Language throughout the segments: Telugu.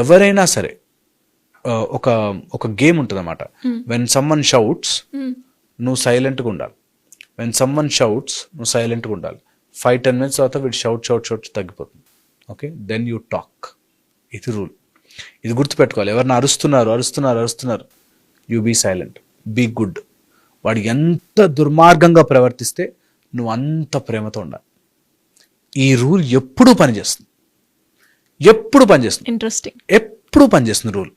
ఎవరైనా సరే ఒక ఒక గేమ్ ఉంటుంది అనమాట వెన్ సమ్మన్ షౌట్స్ నువ్వు సైలెంట్గా ఉండాలి. వెన్ సమ్మన్ షౌట్స్ నువ్వు సైలెంట్గా ఉండాలి. ఫైవ్ టెన్ మినిట్స్ తర్వాత వీడు షౌట్ షౌట్ షౌట్ తగ్గిపోతుంది. ఓకే దెన్ యూ టాక్ ఇది రూల్ ఇది గుర్తుపెట్టుకోవాలి. ఎవరిని అరుస్తున్నారు అరుస్తున్నారు అరుస్తున్నారు you be silent be good వాడు ఎంత దుర్మార్గంగా ప్రవర్తిస్తే నువ్వు అంత ప్రేమతో ఉండాలి. ఈ రూల్ ఎప్పుడూ పనిచేస్తుంది. ఎప్పుడు పనిచేస్తుంది? ఇంట్రెస్టింగ్ ఎప్పుడు పనిచేస్తుంది రూల్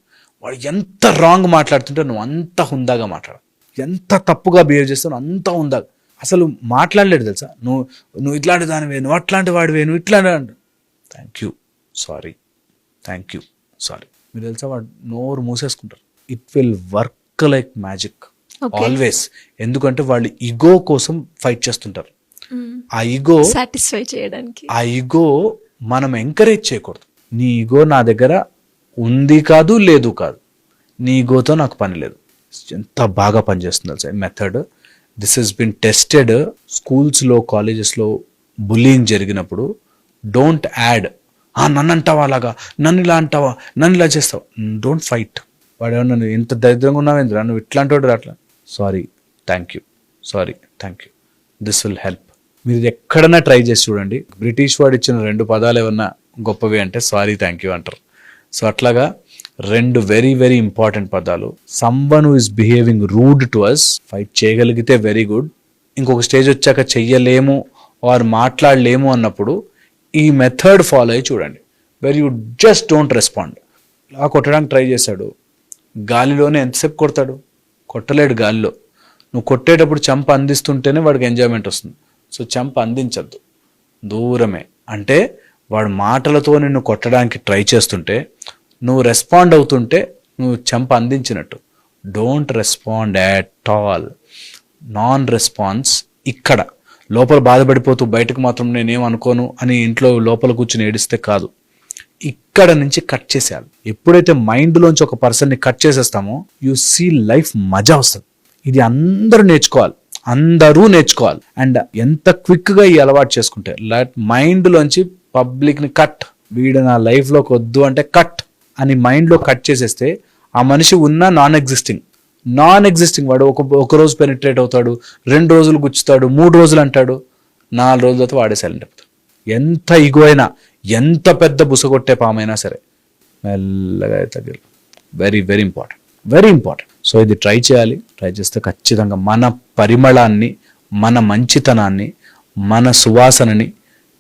వాడు ఎంత రాంగ్ మాట్లాడుతుంటే నువ్వు అంత హుందాగా మాట్లాడు. ఎంత తప్పుగా బిహేవ్ చేస్తావు అంత హుందాగా. అసలు మాట్లాడలేడు తెలుసా? నువ్వు నువ్వు ఇట్లాంటి దానివే నువ్వు అట్లాంటి వాడివే నువ్వు ఇట్లాంటి thank you sorry thank you sorry మీరు తెలుసా? వాడు నోరు మూసేసుకుంటారు. It will work like magic. Always ఎందుకంటే వాళ్ళు ఇగో కోసం ఫైట్ చేస్తుంటారు. ఆ ఇగో సాటిస్ఫై చేయడానికి. ఆ ఈగో మనం ఎంకరేజ్ చేయకూడదు. నీ ఈగో నా దగ్గర ఉంది కాదు లేదు కాదు. నీ ఈగోతో నాకు పని లేదు. ఎంత బాగా పనిచేస్తుంది sir method this has been tested స్కూల్స్లో కాలేజెస్లో బుల్లింగ్ జరిగినప్పుడు. డోంట్ యాడ్ నన్ను అంటావా అలాగా? నన్ను ఇలా అంటావా? నన్ను ఇలా చేస్తావా? డోంట్ ఫైట్ వాడు ఏమన్నా ఇంత దరిద్రంగా ఉన్నావేంద్రా నువ్వు ఇట్లాంటి వాడు అట్లా sorry thank you sorry thank you this will help మీరు ఎక్కడైనా ట్రై చేసి చూడండి. బ్రిటిష్ వాడు ఇచ్చిన రెండు పదాలు ఏమన్నా గొప్పవి అంటే సారీ థ్యాంక్ యూ అంటారు. సో అట్లాగా రెండు వెరీ వెరీ ఇంపార్టెంట్ పదాలు. Someone is behaving rude to us fight చేయగలిగితే వెరీ గుడ్ ఇంకొక స్టేజ్ వచ్చాక చెయ్యలేము ఆర్ మాట్లాడలేము అన్నప్పుడు ఈ మెథడ్ ఫాలో అయ్యి చూడండి. Where you just don't respond ఇలా కొట్టడానికి ట్రై చేశాడు. గాలిలోనే ఎంతసేపు కొడతాడు? కొట్టలేడు గాలిలో. నువ్వు కొట్టేటప్పుడు చంప అందిస్తుంటేనే వాడికి ఎంజాయ్మెంట్ వస్తుంది. సో చంప అందించద్దు. దూరమే. అంటే వాడు మాటలతో నిన్ను కొట్టడానికి ట్రై చేస్తుంటే నువ్వు రెస్పాండ్ అవుతుంటే నువ్వు చెంప అందించినట్టు. Don't respond at all non response ఇక్కడ. లోపల బాధపడిపోతూ బయటకు మాత్రం నేనేం అనుకోను అని ఇంట్లో లోపల కూర్చుని ఏడిస్తే కాదు. ఇక్కడ నుంచి కట్ చేసేయాలి. ఎప్పుడైతే మైండ్లోంచి ఒక పర్సన్ని కట్ చేసేస్తామో యు సీ లైఫ్ మజా వస్తుంది. ఇది అందరూ నేర్చుకోవాలి. అందరూ నేర్చుకోవాలి. అండ్ ఎంత క్విక్గా ఈ అలవాటు చేసుకుంటే లైట్ పబ్లిక్ని కట్ వీడు నా లైఫ్లోకి వద్దు అంటే కట్ అని మైండ్లో కట్ చేసేస్తే ఆ మనిషి ఉన్న నాన్ ఎగ్జిస్టింగ్ నాన్ ఎగ్జిస్టింగ్ వాడు ఒక ఒక రోజు పెనిట్రేట్ అవుతాడు రెండు రోజులు గుచ్చుతాడు మూడు రోజులు అంటాడు నాలుగు రోజుల తర్వాత వాడే సైలెంట్ అవుతాడు ఎంత ఇగో అయినా ఎంత పెద్ద బుసగొట్టే పామైనా సరే మెల్లగా తగిలి. Very very important very important so ఇది ట్రై చేయాలి. ట్రై చేస్తే ఖచ్చితంగా మన పరిమళాన్ని మన మంచితనాన్ని మన సువాసనని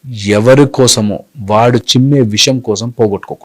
ఎవరి కోసమో వాడు చిమ్మే విషం కోసం పోగొట్టుకో